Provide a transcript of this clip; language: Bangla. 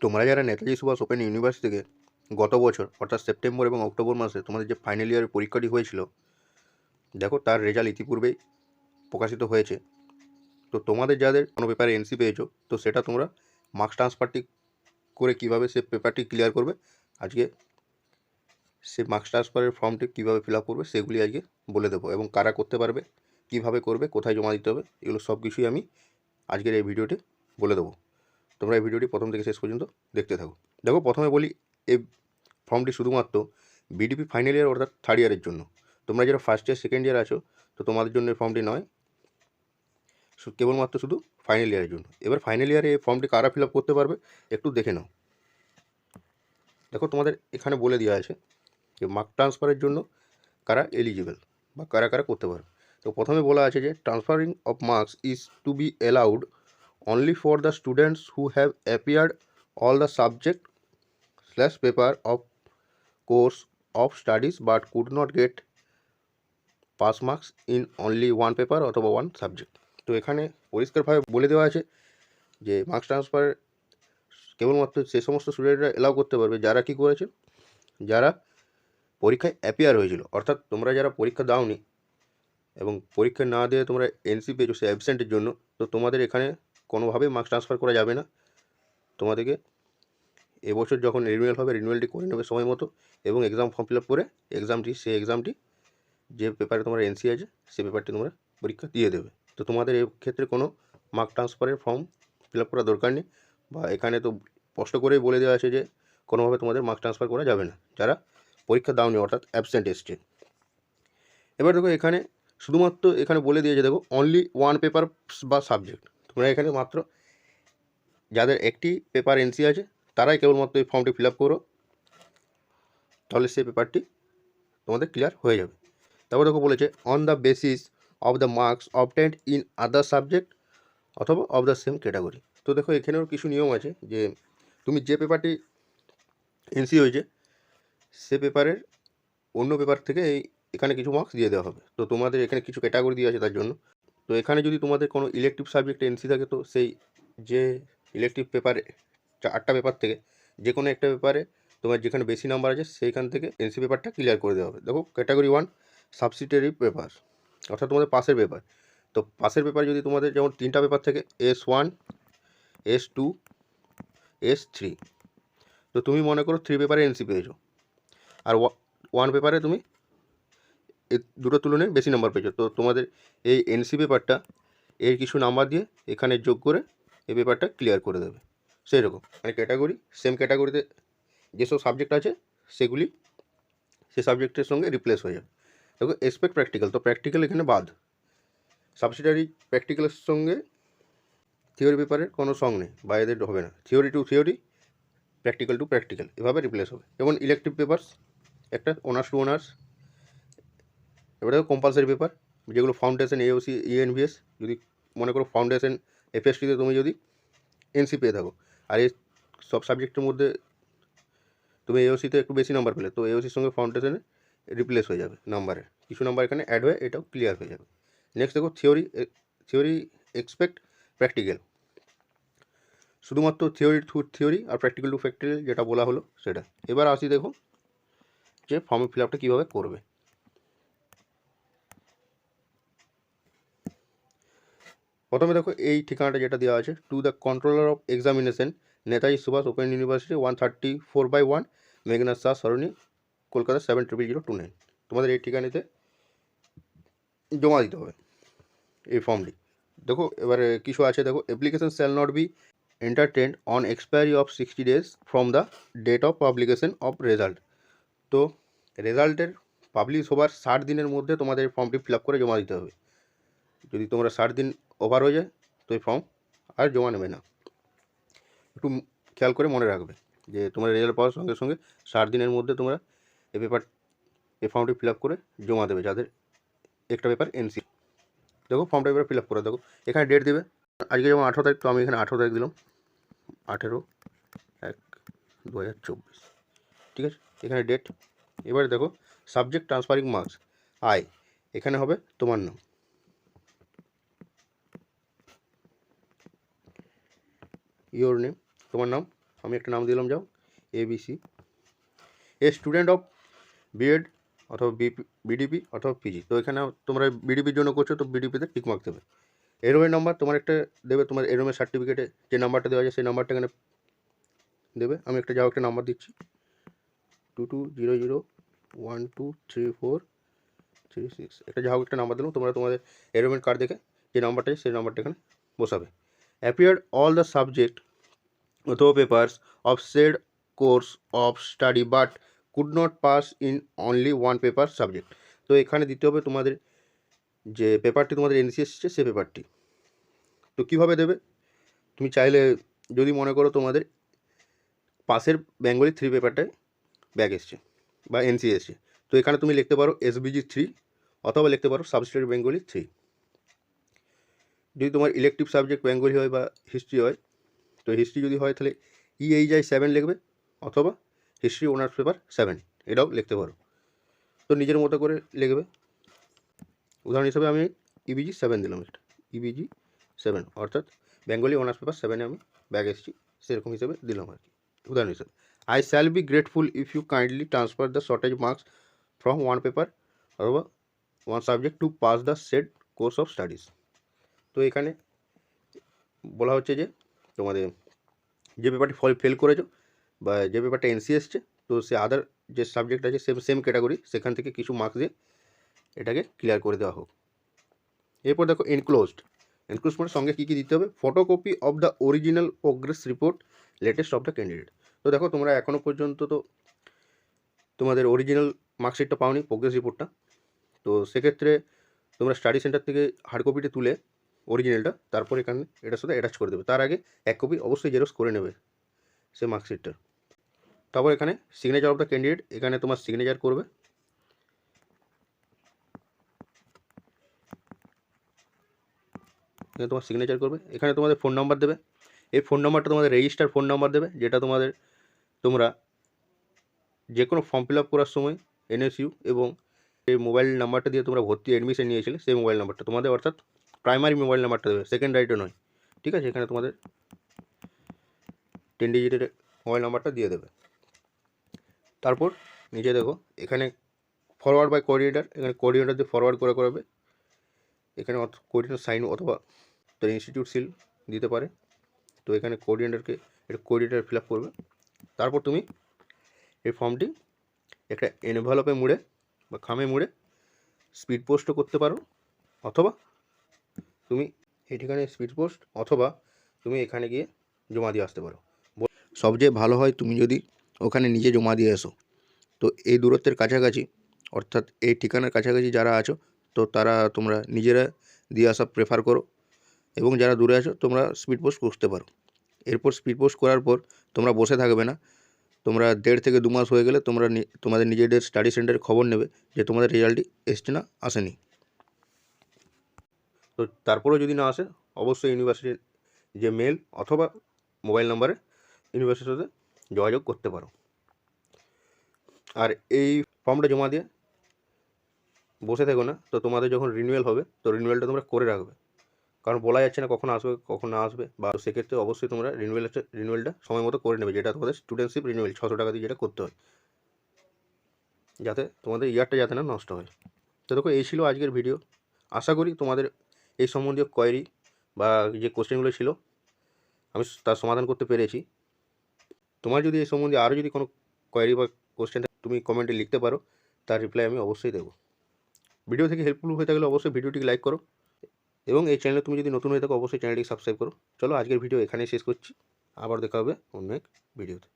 তোমরা যারা নেতাজি সুভাষ ওপেন ইউনিভার্সিটি থেকে গত বছর, অর্থাৎ সেপ্টেম্বর এবং অক্টোবর মাসে তোমাদের যে ফাইনাল ইয়ারের পরীক্ষাটি হয়েছিল, দেখো তার রেজাল্ট ইতিপূর্বেই প্রকাশিত হয়েছে। তো তোমাদের যাদের কোনো পেপারে এনসি পেয়েছ, তো সেটা তোমরা মার্কস ট্রান্সফারটি করে কীভাবে সে পেপারটি ক্লিয়ার করবে, আজকে সে মার্কস ট্রান্সফারের ফর্মটি কীভাবে ফিল আপ করবে, সেগুলি আজকে বলে দেবো এবং কারা করতে পারবে, কীভাবে করবে, কোথায় জমা দিতে হবে, এগুলো সব কিছুই আমি আজকের এই ভিডিওটি বলে দেবো। তোমরা এই ভিডিওটি প্রথম থেকে শেষ পর্যন্ত দেখতে থাকো। দেখো, প্রথমে বলি, এই ফর্মটি শুধুমাত্র বিডিপি ফাইনাল ইয়ার অর্থাৎ থার্ড ইয়ারের জন্য। তোমরা যারা ফার্স্ট ইয়ার সেকেন্ড ইয়ার আছো, তো তোমাদের জন্য এই ফর্মটি নয়। কেবলমাত্র শুধু ফাইনাল ইয়ারের জন্য। এবার ফাইনাল ইয়ারে এই ফর্মটি কারা ফিল করতে পারবে, একটু দেখে নাও। দেখো, তোমাদের এখানে বলে দেওয়া আছে যে মার্ক ট্রান্সফারের জন্য কারা এলিজিবল বা কারা কারা করতে পারবে। তো প্রথমে বলা আছে যে transferring of marks is to be allowed only for the students who have appeared all the subject slash paper of course of studies but could not get pass marks in only one paper অথবা one subject. তো এখানে পরিষ্কারভাবে বলে দেওয়া আছে যে মার্কস ট্রান্সফার কেবলমাত্র সে সমস্ত স্টুডেন্টরা এলাও করতে পারবে। যারা কি করেছে? যারা পরীক্ষায় অ্যাপিয়ার হয়েছিল। অর্থাৎ তোমরা যারা পরীক্ষা দাওনি এবং পরীক্ষা না দিয়ে তোমরা এনসি পেয়েছ সে অ্যাবসেন্টের জন্য, তো তোমাদের এখানে কোনোভাবেই মার্কস ট্রান্সফার করা যাবে না তোমাদেরকে। এবছর যখন রিনিউয়াল হবে রিনিউয়ালটি করে নেবে সময় মতো এবং এক্সাম ফর্ম ফিল আপ করে এক্সামটি সেই এক্সামটি যে পেপারে তোমার এনসি আছে সে পেপারটি তোমরা পরীক্ষা দিয়ে দেবে। তো তোমাদের এই ক্ষেত্রে কোনো মার্ক ট্রান্সফারের ফর্ম ফিল আপ করার দরকার নেই বা এখানে তো স্পষ্ট করেই বলে দেওয়া আছে যে কোনোভাবে তোমাদের মার্ক ট্রান্সফার করা যাবে না। যারা পরীক্ষা দাওনি, অর্থাৎ অ্যাবসেন্ট এসছে। এবার দেখো এখানে শুধুমাত্র এখানে বলে দিয়েছে, দেখো অনলি ওয়ান পেপার বা সাবজেক্ট তোমরা এখানে মাত্র যাদের একটি পেপার এনসি আছে, তারাই কেবলমাত্র এই ফর্মটি ফিল আপ করো, তাহলে সেই পেপারটি তোমাদের ক্লিয়ার হয়ে যাবে। তারপর দেখো বলেছে on the basis of the marks obtained in other subject অথবা অফ দ্য সেম ক্যাটাগরি তো দেখো এখানেও কিছু নিয়ম আছে যে, তুমি যে পেপারটি এনসি হয়েছে, সে পেপারের অন্য পেপার থেকে এই এখানে কিছু মার্কস দিয়ে দেওয়া হবে। তো তোমাদের এখানে কিছু ক্যাটাগরি দিয়ে আছে তার জন্য। তো এখানে যদি তোমাদের কোনো ইলেকটিভ সাবজেক্ট এনসি থাকে, তো সেই যে ইলেকটিভ পেপারে আটটা পেপার থেকে যে কোনো একটা পেপারে তোমার যেখানে বেশি নাম্বার আছে, সেইখান থেকে এনসি পেপারটা ক্লিয়ার করে দেওয়া হবে। দেখো ক্যাটাগরি ওয়ান সাবসিটারি পেপার অর্থাৎ তোমাদের পাশের পেপার তো পাশের পেপার যদি তোমাদের যেমন তিনটা পেপার থেকে S one S two S three তো তুমি মনে করো থ্রি পেপারে এনসি পেয়েছ। আর ওয়ান পেপারে তুমি দুটো তুলনায় বেশি নাম্বার পেয়েছ। তো তোমাদের এই এনসি পেপারটা এর কিছু নাম্বার দিয়ে এখানে যোগ করে এই পেপারটা ক্লিয়ার করে দেবে। সেই রকম মানে ক্যাটাগরি সেম ক্যাটাগরিতে যেসব সাবজেক্ট আছে, সেগুলি সে সাবজেক্টের সঙ্গে রিপ্লেস হয়ে যাবে। দেখো এক্সপেক্ট প্র্যাকটিক্যাল তো প্র্যাকটিক্যাল এখানে বাদ। সাবসিডারি প্র্যাকটিক্যালের সঙ্গে থিওরি পেপারের কোনো সং নেই বা এদের হবে না। Theory to theory practical to practical এভাবে রিপ্লেস হবে। যেমন ইলেকটিভ পেপার্স একটা অনার্স টু অনার্স এবারে কম্পালসারি পেপার যেগুলো ফাউন্ডেশন এওসি ইএনভিএস যদি মনে করো ফাউন্ডেশন এফএসটিতে তুমি যদি এনসি পেয়ে থাকো, আর এই সব সাবজেক্টের মধ্যে তুমি এওসিতে একটু বেশি নাম্বার পেলে, তো এওসির সঙ্গে ফাউন্ডেশনে রিপ্লেস হয়ে যাবে নাম্বারে কিছু নাম্বার এখানে অ্যাড হয়ে এটাও ক্লিয়ার হয়ে যাবে। নেক্সট দেখো থিওরি থিওরি এক্সপেক্ট প্র্যাকটিক্যাল শুধুমাত্র থিওরি টু থিওরি আর প্র্যাকটিক্যাল টু প্র্যাকটিক্যাল যেটা বলা হলো সেটা। এবার আসি দেখো যে ফর্ম ফিল আপটা কীভাবে করবে। প্রথমে দেখো এই ঠিকানাটা যেটা দেওয়া আছে to the controller of examination Netaji Subhas open university one thirty four by one Meghnad Saha Sarani, Kolkata seven triple zero two nine তোমাদের এই ঠিকানাতে জমা দিতে হবে এই ফর্মটি দেখো, এবারে কিছু আছে, দেখো application shall not be entertained on expiry of sixty days from the date of publication of result তো রেজাল্টের পাবলিশ হবার ষাট দিনের মধ্যে তোমাদের ফর্মটি ফিল আপ করে জমা দিতে হবে। যদি তোমরা ষাট দিন ওভার হয়ে যায় তো এই ফর্ম আর জমা নেবে না। একটু খেয়াল করে মনে রাখবে যে তোমার রেজাল্ট পাওয়ার সঙ্গে সঙ্গে ষাট দিনের মধ্যে তোমরা এই পেপার এই ফর্মটি ফিল করে জমা দেবে যাদের একটা পেপার এনসি দেখো ফর্মটা এবার ফিল আপ করে দেখো, এখানে ডেট দেবে। আজকে যেমন আঠেরো তারিখ, তো আমি এখানে আঠেরো তারিখ দিলাম। আঠেরো এক দু ঠিক আছে? এখানে ডেট এবারে দেখো সাবজেক্ট ট্রান্সফারিং মার্কস আয় এখানে হবে তোমার নাম। ইওর নেম তোমার নাম, আমি একটা নাম দিলাম, যাও ABC a student of B Ed অথবা বিপি বিডিপি অথবা পিজি তো এখানে তোমরা বিডিপির জন্য করছ, তো বিডিপিতে টিক মার্ক দেবে। এরোমের নাম্বার তোমার একটা দেবে, তোমার এরোমের সার্টিফিকেটে যে নাম্বারটা দেওয়া আছে, সেই নাম্বারটা এখানে দেবে। আমি একটা যাও একটা নাম্বার দিচ্ছি। Two two zero zero one two three four three six একটা যা হোক একটা নাম্বার দিলাম, তোমরা তোমাদের এরোমেন্ট কার্ড দেখে যে নাম্বারটা সেই নাম্বারটা এখানে বসাবে। অ্যাপিয়ার্ড অল দ্য সাবজেক্ট অথবা papers of said course of study but could not pass in only one paper subject. তো এখানে দিতে হবে তোমাদের যে পেপারটি তোমাদের এনসি এসছে, সে পেপারটি। তো কীভাবে দেবে? তুমি চাইলে যদি মনে করো তোমাদের পাশের বেঙ্গলি থ্রি পেপারটায় ব্যাগ এসছে বা এনসি এসছে, তো এখানে তুমি লিখতে পারো এসবিজি থ্রি অথবা লিখতে পারো সাবস্টেট বেঙ্গলি থ্রি। যদি তোমার ইলেকটিভ সাবজেক্ট বেঙ্গলি হয় বা হিস্ট্রি হয় তো হিস্ট্রি যদি হয় তাহলে ইএইচআই সেভেন লিখবে অথবা হিস্ট্রি অনার্স পেপার সেভেন এটাও লিখতে পারো। তো নিজের মতো করে লিখবে। উদাহরণ হিসাবে আমি ইবিজি সেভেন দিলাম একটা। ইবিজি সেভেন অর্থাৎ বেঙ্গলি অনার্স পেপার সেভেনে আমি ব্যাগ এসেছি, সেরকম হিসেবে দিলাম আর কি। উদাহরণ হিসেবে I shall be grateful if you kindly transfer the shortage marks from one paper অথবা one subject to pass the said course of studies তো এখানে বলা হচ্ছে যে তোমাদের যে পেপারটি ফল ফেল করেছ বা যে পেপারটা এনসি এসছে, তো সে আদার যে সাবজেক্ট আছে সেম সেম ক্যাটাগরি সেখান থেকে কিছু মার্কস দিয়ে এটাকে ক্লিয়ার করে দেওয়া হোক। এরপর দেখো এনক্লোজড এনক্লোজ মানে সঙ্গে কী কী দিতে হবে? Photocopy of the original progress report latest of the candidate তো দেখো তোমরা এখনও পর্যন্ত তো তোমাদের অরিজিনাল মার্কশিটটা পাওনি প্রোগ্রেস রিপোর্টটা তো সেক্ষেত্রে তোমরা স্টাডি সেন্টার থেকে হার্ড কপিটা তুলে অরিজিনালটা তারপর এখানে এটার সাথে অ্যাটাচ করে দেবে। তার আগে এক কপি অবশ্যই জেরক্স করে নেবে সে মার্কশিটটা তারপর এখানে সিগনেচার অফ দ্য ক্যান্ডিডেট এখানে তোমার সিগনেচার করবে। এখানে তোমার সিগনেচার করবে। এখানে তোমাদের ফোন নাম্বার দেবে। এই ফোন নাম্বারটা তোমাদের রেজিস্টার ফোন নাম্বার দেবে, যেটা তোমাদের, তোমরা যে কোনো ফর্ম ফিল আপ করার সময় এনএসইউ এবং এই মোবাইল নাম্বারটা দিয়ে তোমরা ভর্তি অ্যাডমিশন নিয়েছিলে, সেই মোবাইল নাম্বারটা তোমাদের অর্থাৎ প্রাইমারি মোবাইল নাম্বারটা দেবে সেকেন্ডারিটা নয়। ঠিক আছে? এখানে তোমাদের টেন ডিজিটের মোবাইল নাম্বারটা দিয়ে দেবে। তারপর নিচে দেখো, এখানে ফরওয়ার্ড বাই কোঅর্ডিনেটার এখানে কোঅর্ডিনেটার দিয়ে ফরওয়ার্ড করে করাবে। এখানে কোঅর্ডিনেটার সাইন অথবা তার ইনস্টিটিউট সিল দিতে পারে। তো এখানে কোঅর্ডিনেটারকে এটা কোঅর্ডিনেটার ফিল করবে। তারপর তুমি এই ফর্মটি একটা এনভেলপে মুড়ে বা খামে মুড়ে স্পিড পোস্টও করতে পারো। অথবা তুমি এই ঠিকানায় স্পিড পোস্ট অথবা তুমি এখানে গিয়ে জমা দিয়ে আসতে পারো। সবচেয়ে ভালো হয় তুমি যদি ওখানে নিজে জমা দিয়ে এসো। তো এই দূরত্বের কাছাকাছি, অর্থাৎ এই ঠিকানার কাছাকাছি যারা আছো, তো তারা তোমরা নিজেরা দিয়ে আসা প্রেফার করো এবং যারা দূরে আছো, তোমরা স্পিড পোস্ট করতে পারো। এরপর স্পিড পোস্ট করার পর তোমরা বসে থাকবে না। তোমরা দেড় থেকে দু মাস হয়ে গেলে তোমরা তোমাদের নিজেদের স্টাডি সেন্টারে খবর নেবে যে তোমাদের রেজাল্টটি এসছে না, আসেনি। তো তারপরেও যদি না আসে, অবশ্যই ইউনিভার্সিটির যে মেল অথবা মোবাইল নাম্বারে ইউনিভার্সিটির সাথে যোগাযোগ করতে পারো। আর এই ফর্মটা জমা দিয়ে বসে থেকো না, তো তোমাদের যখন রিনিউয়াল হবে, তো রিনিউয়ালটা তোমরা করে রাখবে। কারণ বলা যাচ্ছে না কখন আসবে, কখন না আসবে, বা সেক্ষেত্রে অবশ্যই তোমরা রিনিউয়ালটা রিনিউয়ালটা সময় মতো করে নেবে, যেটা তোমাদের স্টুডেন্টশিপ রিনিউয়াল ছশো টাকা দিয়ে যেটা করতে হয়। যাতে তোমাদের ইয়ারটা যাতে না নষ্ট হয়। তো দেখো, এই ছিল আজকের ভিডিও আশা করি তোমাদের এই সম্বন্ধীয় কোয়েরি বা যে কোশ্চেনগুলো ছিল, আমি তার সমাধান করতে পেরেছি। তোমার যদি এই সম্বন্ধে আরও যদি কোনো কোয়েরি বা কোশ্চেন তুমি কমেন্টে লিখতে পারো, তার রিপ্লাই আমি অবশ্যই দেবো। ভিডিও থেকে হেল্পফুল হয়ে থাকলে অবশ্যই ভিডিওটিকে লাইক করো এবং এই চ্যানেলে তুমি যদি নতুন হয়ে থাকো, অবশ্যই চ্যানেলটিকে সাবস্ক্রাইব করো। চলো আজকের ভিডিও এখানেই শেষ করছি। আবার দেখা হবে অন্য এক ভিডিওতে